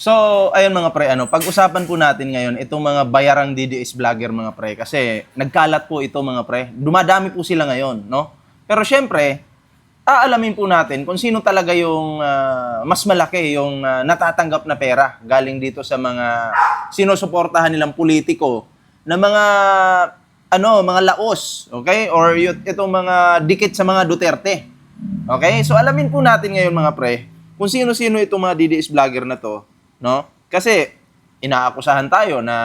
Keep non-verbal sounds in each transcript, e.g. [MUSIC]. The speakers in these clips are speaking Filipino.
So, ayun mga pre, ano, pag-usapan po natin ngayon itong mga bayarang DDS vlogger mga pre kasi nagkalat po ito mga pre. Dumadami po sila ngayon, no? Pero syempre, aalamin po natin kung sino talaga yung ah, mas malaki yung ah, natatanggap na pera galing dito sa mga sinusuportahan nilang politiko na mga ano, mga laos, okay? Or itong mga dikit sa mga Duterte. Okay? So alamin po natin ngayon mga pre kung sino-sino itong mga DDS vlogger na to, no? Kasi inaakusahan tayo na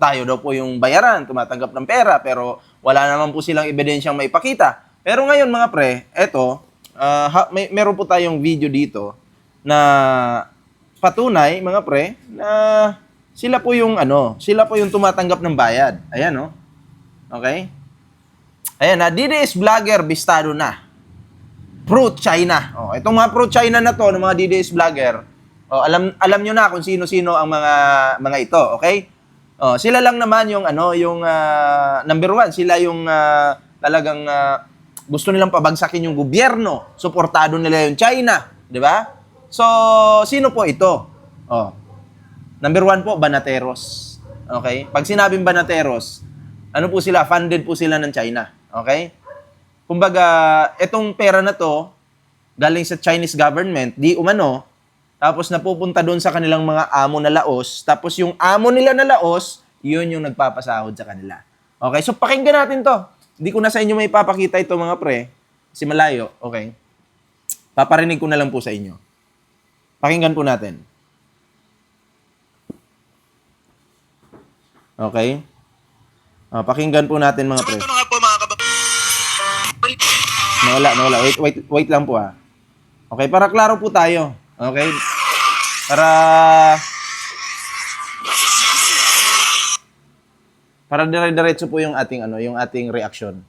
tayo daw po yung bayaran, tumatanggap ng pera, pero wala naman po silang ebidensyang maipakita. Pero ngayon mga pre, eto, ah, ha- may meron po tayong video dito na patunay mga pre na sila po yung ano, sila po yung tumatanggap ng bayad. Ayan no. Okay? Ayan na, DDS vlogger bistado na pro China. Oh, itong mga pro China na to, ng mga DDS vlogger, oh, alam alam niyo na kung sino-sino ang mga mga ito, okay? Oh, sila lang naman yung ano, yung ah, number one, sila yung ah, talagang ah, gusto nilang pabagsakin yung gobyerno, suportado nila yung China, di ba? So, sino po ito? Oh. Number one po, Banateros. Okay? Pag sinabing Banateros, ano po sila? Funded po sila ng China. Okay? kumbaga, etong pera na to, galing sa Chinese government, di umano, tapos napupunta doon sa kanilang mga amo na laos, tapos yung amo nila na laos, yun yung nagpapasahod sa kanila. Okay, so pakinggan natin to. Hindi ko na sa inyo may papakita ito mga pre, si malayo, okay? Paparinig ko na lang po sa inyo. Pakinggan po natin. Okay? Ah, pakinggan po natin mga pre. Ito nga po mga kababayan. Nawala, nawala. Wait, wait, wait lang po ah. Okay, para klaro po tayo. Okay? Para... Para dire-diretso po yung ating ano, yung ating reaction.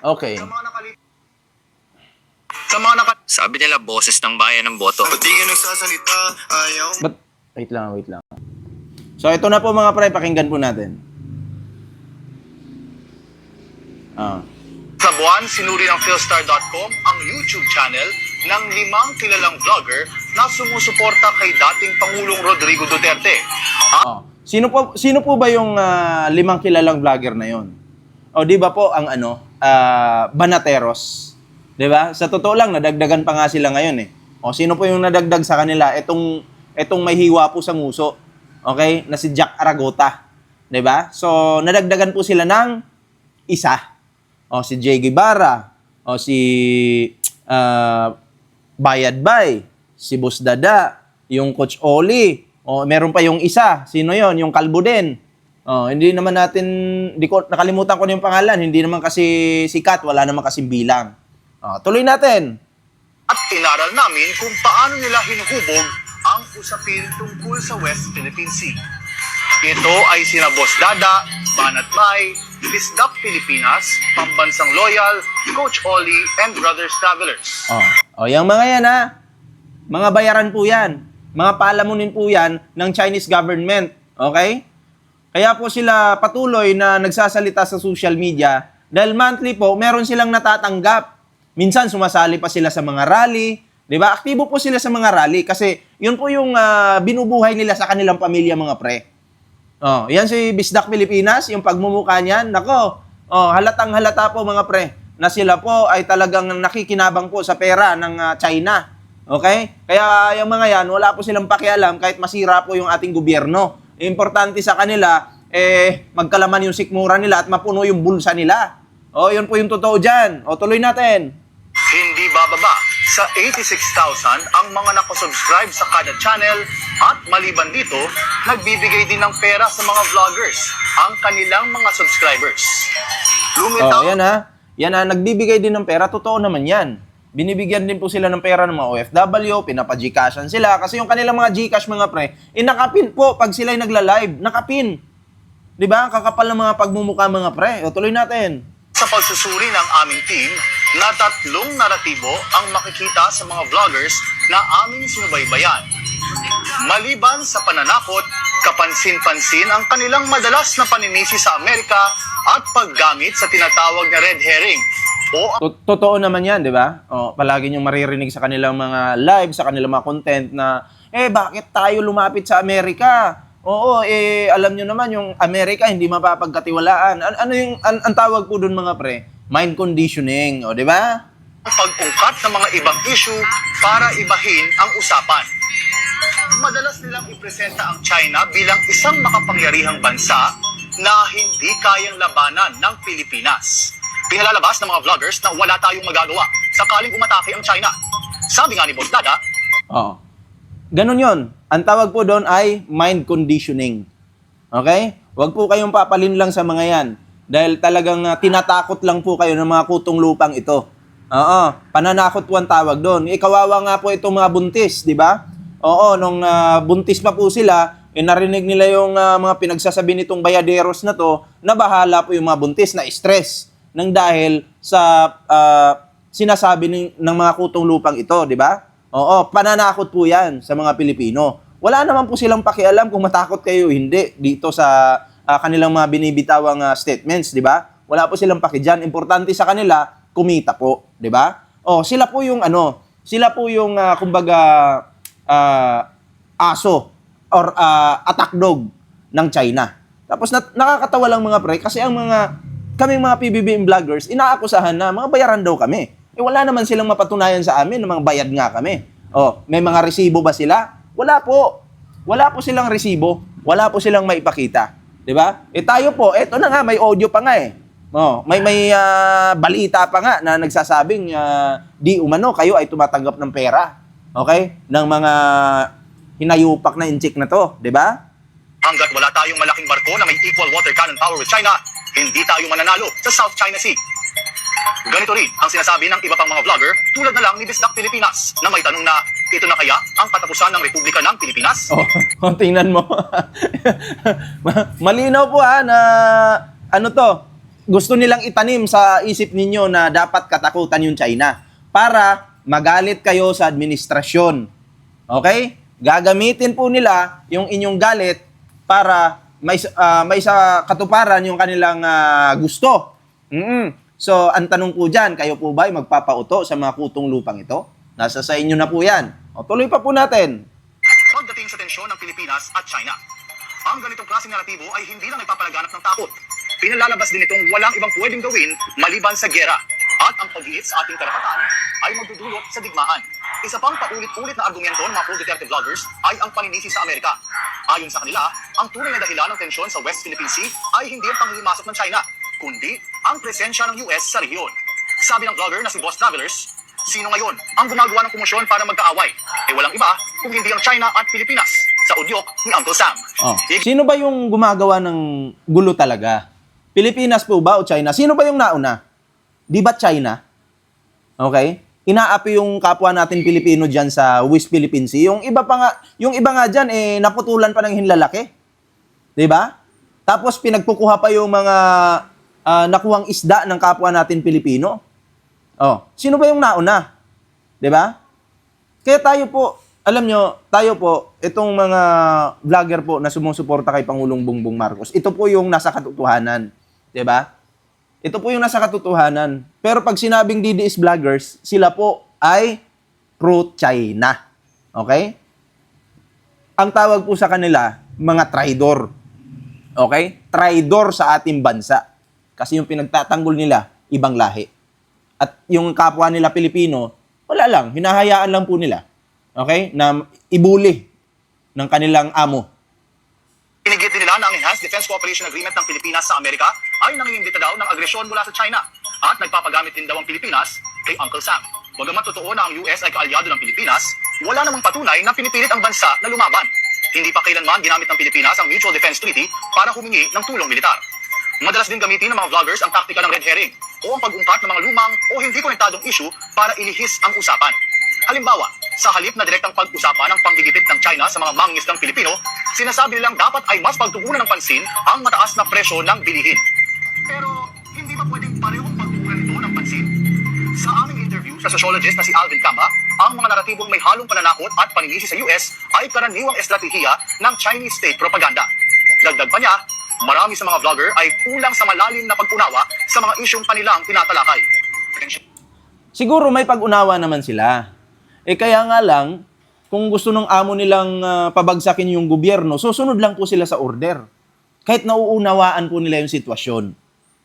Okay. Sa mga nakalip... Sa mga naka... Sabi nila, boses ng bayan ng boto. Ba't di ka nagsasalita? Ayaw. But wait lang, wait lang. So ito na po mga pre, pakinggan po natin. Ah. Buwan, sinuri ng Philstar.com ang YouTube channel ng limang kilalang vlogger na sumusuporta kay dating Pangulong Rodrigo Duterte. Oh. Sino po sino po ba yung ah, limang kilalang vlogger na 'yon? O di ba po ang ano, ah, Banateros? 'Di ba? Sa totoo lang nadagdagan pa nga sila ngayon eh. O sino po yung nadagdag sa kanila? Etong etong may hiwa po sa nguso. Okay? Na si Jack Aragota. 'Di ba? So nadagdagan po sila ng isa. O si Jay Guevara, o si ah, Bayad Bay, si Boss Dada, yung Coach Oli, o meron pa yung isa, sino yon Yung Kalbo din. Oh, hindi naman natin, di ko, nakalimutan ko na yung pangalan, hindi naman kasi sikat, wala naman kasi bilang. Oh, tuloy natin. at inaral namin kung paano nila hinuhubog ang usapin tungkol sa West Philippine Sea. Ito ay sina Boss Dada, Banat May, Bisdak Pilipinas, Pambansang Loyal, Coach Oli, and Brothers Travelers. Oh, oh yung mga yan ha, mga bayaran po yan. Mga palamunin po yan ng Chinese government. Okay? Kaya po sila patuloy na nagsasalita sa social media dahil monthly po, meron silang natatanggap. Minsan sumasali pa sila sa mga rally, 'di ba? Aktibo po sila sa mga rally kasi 'yun po yung ah, binubuhay nila sa kanilang pamilya mga pre. Oh, yan si Bisdak Pilipinas, yung pagmumukha niyan. Nako, oh, halatang halata po mga pre na sila po ay talagang nakikinabang po sa pera ng ah, China. Okay? Kaya yung mga yan, wala po silang pakialam kahit masira po yung ating gobyerno. Importante sa kanila, eh, magkalaman yung sikmura nila at mapuno yung bulsa nila. O, yun po yung totoo dyan. O, tuloy natin. Hindi bababa sa 86,000 ang mga nakasubscribe sa kada channel at maliban dito, nagbibigay din ng pera sa mga vloggers ang kanilang mga subscribers. Lumitaw Oh, yan ha. Yan ha, nagbibigay din ng pera. Totoo naman yan. Binibigyan din po sila ng pera ng mga OFW, pinapagcashan sila. Kasi yung kanilang mga Gcash mga pre, inakapin po pag sila'y nagla-live. Nakapin. Di ba? Kakapal ng mga pagmumukha mga pre. O, tuloy natin. sa pagsusuri ng aming team na tatlong naratibo ang makikita sa mga vloggers na aming sinubaybayan. Maliban sa pananakot, kapansin-pansin ang kanilang madalas na paninisi sa Amerika at paggamit sa tinatawag na red herring o Totoo naman yan, di ba? O, palagi niyong maririnig sa kanilang mga live, sa kanilang mga content na, eh, bakit tayo lumapit sa Amerika? Oo, eh, alam niyo naman, yung Amerika hindi mapapagkatiwalaan. An- ano yung, an- ang tawag po doon mga pre? Mind conditioning, o, di ba? pag-ungkat ng mga ibang issue para ibahin ang usapan. Madalas nilang ipresenta ang China bilang isang makapangyarihang bansa na hindi kayang labanan ng Pilipinas. Pinalalabas ng mga vloggers na wala tayong magagawa sakaling umatake ang China. Sabi nga ni Boss Dada, Oo. Ganun yon. Ang tawag po doon ay mind conditioning. Okay? Huwag po kayong papalin lang sa mga yan. Dahil talagang ah, tinatakot lang po kayo ng mga kutong lupang ito. Oo. Pananakot po ang tawag doon. Ikawawa nga po itong mga buntis, di ba? Oo, nung ah, buntis pa po sila, eh, narinig nila yung ah, mga pinagsasabi nitong bayaderos na to, na bahala po yung mga buntis na stress nang dahil sa ah, sinasabi ng, ng mga kutong lupang ito, di ba? Oo, pananakot po yan sa mga Pilipino. Wala naman po silang pakialam kung matakot kayo hindi dito sa ah, kanilang mga binibitawang ah, statements, di ba? Wala po silang paki dyan. Importante sa kanila, kumita po, di ba? Oh, sila po yung ano, sila po yung ah, kumbaga ah, aso or ah, attack dog ng China. Tapos na, nakakatawa lang mga pre kasi ang mga kaming mga PBBM vloggers inaakusahan na mga bayaran daw kami. Eh wala naman silang mapatunayan sa amin na mga bayad nga kami. Oh, may mga resibo ba sila? Wala po. Wala po silang resibo. Wala po silang maipakita. 'Di ba? Eh tayo po, eto na nga may audio pa nga eh. Oh, may may ah, balita pa nga na nagsasabing ah, di umano kayo ay tumatanggap ng pera. Okay? Ng mga hinayupak na inchik na to, 'di ba? hanggat wala tayong malaking barko na may equal water cannon power with China, hindi tayo mananalo sa South China Sea. Ganito rin ang sinasabi ng iba pang mga vlogger tulad na lang ni Bisdak Pilipinas na may tanong na ito na kaya ang katapusan ng Republika ng Pilipinas? Oh, [LAUGHS] oh tingnan mo. Ma- [LAUGHS] Malinaw po ha na ano to, gusto nilang itanim sa isip ninyo na dapat katakutan yung China para magalit kayo sa administrasyon. Okay? Gagamitin po nila yung inyong galit para may ah, may sa katuparan yung kanilang ah, gusto. mm So, ang tanong po dyan, kayo po ba ay magpapauto sa mga kutong lupang ito? Nasa sa inyo na po yan. O, tuloy pa po natin. Pagdating sa tensyon ng Pilipinas at China, ang ganitong klaseng naratibo ay hindi lang nagpapalaganap ng takot. Pinalalabas din itong walang ibang pwedeng gawin maliban sa gera at ang pag sa ating karapatan ay magdudulot sa digmaan. Isa pang paulit-ulit na argumento ng mga pro-Duterte vloggers ay ang paninisi sa Amerika. Ayon sa kanila, ang tunay na dahilan ng tensyon sa West Philippine Sea ay hindi ang panghihimasok ng China, kundi ang presensya ng US sa rehiyon. Sabi ng vlogger na si Boss Travelers, sino ngayon ang gumagawa ng komosyon para magkaaway? Eh walang iba kung hindi ang China at Pilipinas sa udyok ni Uncle Sam. Oh. Sino ba yung gumagawa ng gulo talaga? Pilipinas po ba o China? Sino ba yung nauna? Di ba China? Okay? Inaapi yung kapwa natin Pilipino diyan sa West Philippine Sea. Yung iba pa nga, yung iba nga diyan eh naputulan pa ng hinlalaki. 'Di ba? Tapos pinagkukuha pa yung mga ah, nakuhang isda ng kapwa natin Pilipino. Oh, sino ba yung nauna? 'Di ba? Kaya tayo po, alam nyo, tayo po, itong mga vlogger po na sumusuporta kay Pangulong Bongbong Marcos, ito po yung nasa katotohanan. 'Di ba? Ito po yung nasa katotohanan. Pero pag sinabing DDS vloggers, sila po ay pro-China. Okay? Ang tawag po sa kanila, mga traidor. Okay? Traidor sa ating bansa. Kasi yung pinagtatanggol nila, ibang lahi. At yung kapwa nila Pilipino, wala lang, hinahayaan lang po nila. Okay? Na ibuli ng kanilang amo. Pinigit nila na ang Enhanced Defense Cooperation Agreement ng Pilipinas sa Amerika ay nangingimbita daw ng agresyon mula sa China at nagpapagamit din daw ang Pilipinas kay Uncle Sam. Bagamat totoo na ang US ay kaalyado ng Pilipinas, wala namang patunay na pinipilit ang bansa na lumaban. Hindi pa kailanman ginamit ng Pilipinas ang Mutual Defense Treaty para humingi ng tulong militar. Madalas din gamitin ng mga vloggers ang taktika ng red herring o ang pag-ungkat ng mga lumang o hindi konektadong issue para ilihis ang usapan. Halimbawa, sa halip na direktang pag-usapan ng panggigipit ng China sa mga mangingisdang Pilipino, sinasabi nilang dapat ay mas pagtuunan ng pansin ang mataas na presyo ng bilihin. Pero hindi ba pwedeng parehong pagtuunan ito ng pansin? Sa aming interview sa sociologist na si Alvin Camba, ang mga naratibong may halong pananakot at paninisi sa US ay karaniwang estratehiya ng Chinese state propaganda. Dagdag pa niya, marami sa mga vlogger ay kulang sa malalim na pag-unawa sa mga isyong kanilang tinatalakay. siguro may pag-unawa naman sila. Eh kaya nga lang, kung gusto ng amo nilang ah, pabagsakin yung gobyerno, susunod lang po sila sa order. Kahit nauunawaan po nila yung sitwasyon.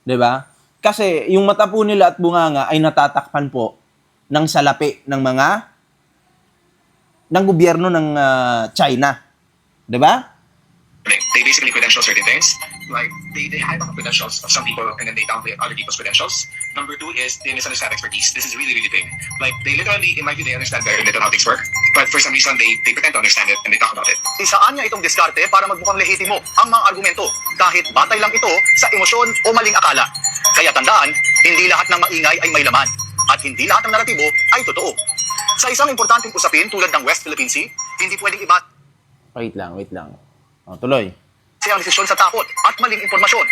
ba? Kasi yung mata po nila at bunganga ay natatakpan po ng salapi ng mga ng gobyerno ng ah, China. 'Di ba? They, they basically credential certain things. Like they, they hide the credentials of some people and then they downplay other people's credentials. Number two is they misunderstand expertise. This is really, really big. Like they literally, in my view, they understand very little how things work. But for some reason they, they pretend to understand it and they talk about it. Isaan niya itong diskarte para magmukhang lehitimo ang mga argumento kahit batay lang ito sa emosyon o maling akala. Kaya tandaan, hindi lahat ng maingay ay may laman at hindi lahat ng naratibo ay totoo. Sa isang importanteng usapin tulad ng West Philippine Sea, hindi pwedeng iba Wait lang, wait lang. O, tuloy. ang desisyon sa takot at maling impormasyon.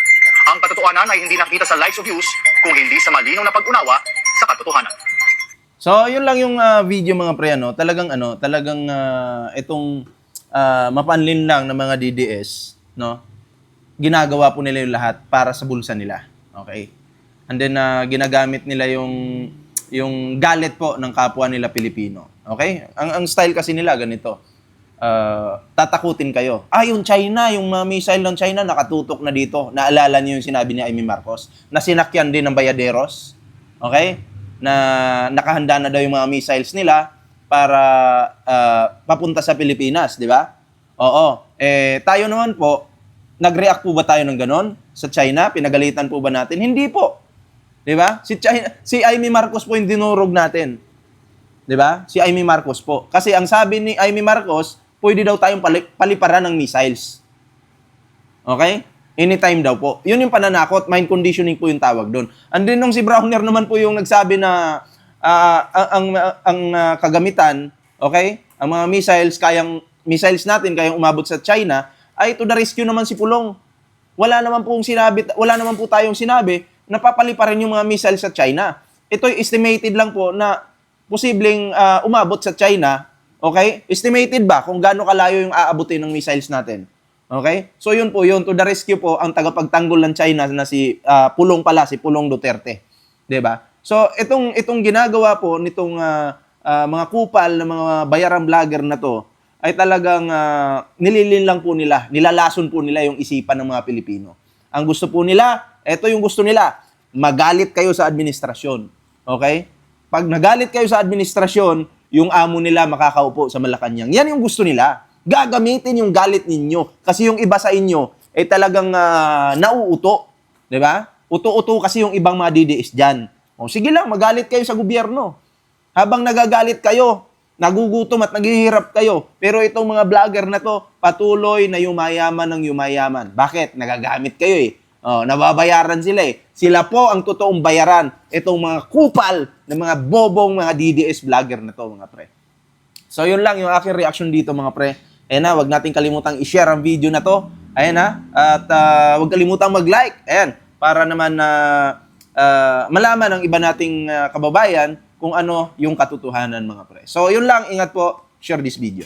Ang katotohanan ay hindi nakita sa likes o views kung hindi sa malinaw na pag-unawa sa katotohanan. So, yun lang yung ah, video mga pre, ano. Talagang ano, talagang ah, itong ah, mapanlin lang ng mga DDS, no? Ginagawa po nila yung lahat para sa bulsa nila. Okay? And then ah, ginagamit nila yung yung galit po ng kapwa nila Pilipino. Okay? Ang ang style kasi nila ganito. Ah, tatakutin kayo. Ah, yung China, yung mga missile ng China nakatutok na dito. Naalala niyo yung sinabi ni Amy Marcos na sinakyan din ng bayaderos. Okay? Na nakahanda na daw yung mga missiles nila para ah, papunta sa Pilipinas, di ba? Oo. Eh, tayo naman po, nag-react po ba tayo ng ganon sa China? Pinagalitan po ba natin? Hindi po. Di ba? Si, China, si Amy Marcos po yung dinurog natin. 'Di ba? Si Amy Marcos po. Kasi ang sabi ni Amy Marcos, pwede daw tayong pali- paliparan ng missiles. Okay? Anytime daw po. Yun yung pananakot, mind conditioning po yung tawag doon. And then nung si Browner naman po yung nagsabi na ah, ang ang, ang ah, kagamitan, okay? Ang mga missiles kayang missiles natin kayang umabot sa China ay to the rescue naman si Pulong. Wala naman pong sinabi, wala naman po tayong sinabi na papaliparin yung mga missiles sa China. Ito estimated lang po na posibleng ah, umabot sa China. Okay? Estimated ba kung gaano kalayo yung aabutin ng missiles natin? Okay? So yun po yun. To the rescue po ang tagapagtanggol ng China na si ah, Pulong pala, si Pulong Duterte. 'Di ba? So itong itong ginagawa po nitong ah, ah, mga kupal ng mga bayarang vlogger na to ay talagang ah, nililin lang po nila, nilalason po nila yung isipan ng mga Pilipino. Ang gusto po nila, ito yung gusto nila, magalit kayo sa administrasyon. Okay? Pag nagalit kayo sa administrasyon, yung amo nila makakaupo sa Malacanang. Yan yung gusto nila. Gagamitin yung galit ninyo. Kasi yung iba sa inyo, ay talagang ah, nauuto. Di ba? Uto-uto kasi yung ibang mga DDS dyan. O, sige lang, magalit kayo sa gobyerno. Habang nagagalit kayo, nagugutom at naghihirap kayo. Pero itong mga vlogger na to, patuloy na yumayaman ng yumayaman. Bakit? Nagagamit kayo eh. Oh, nababayaran sila eh. Sila po ang totoong bayaran. Itong mga kupal ng mga bobong mga DDS vlogger na to, mga pre. So, yun lang yung aking reaction dito, mga pre. Ayan na, wag natin kalimutang i-share ang video na to. Ayan na. At ah, wag kalimutang mag-like. Ayan. Para naman na ah, malaman ng iba nating ah, kababayan kung ano yung katotohanan, mga pre. So, yun lang. Ingat po. Share this video.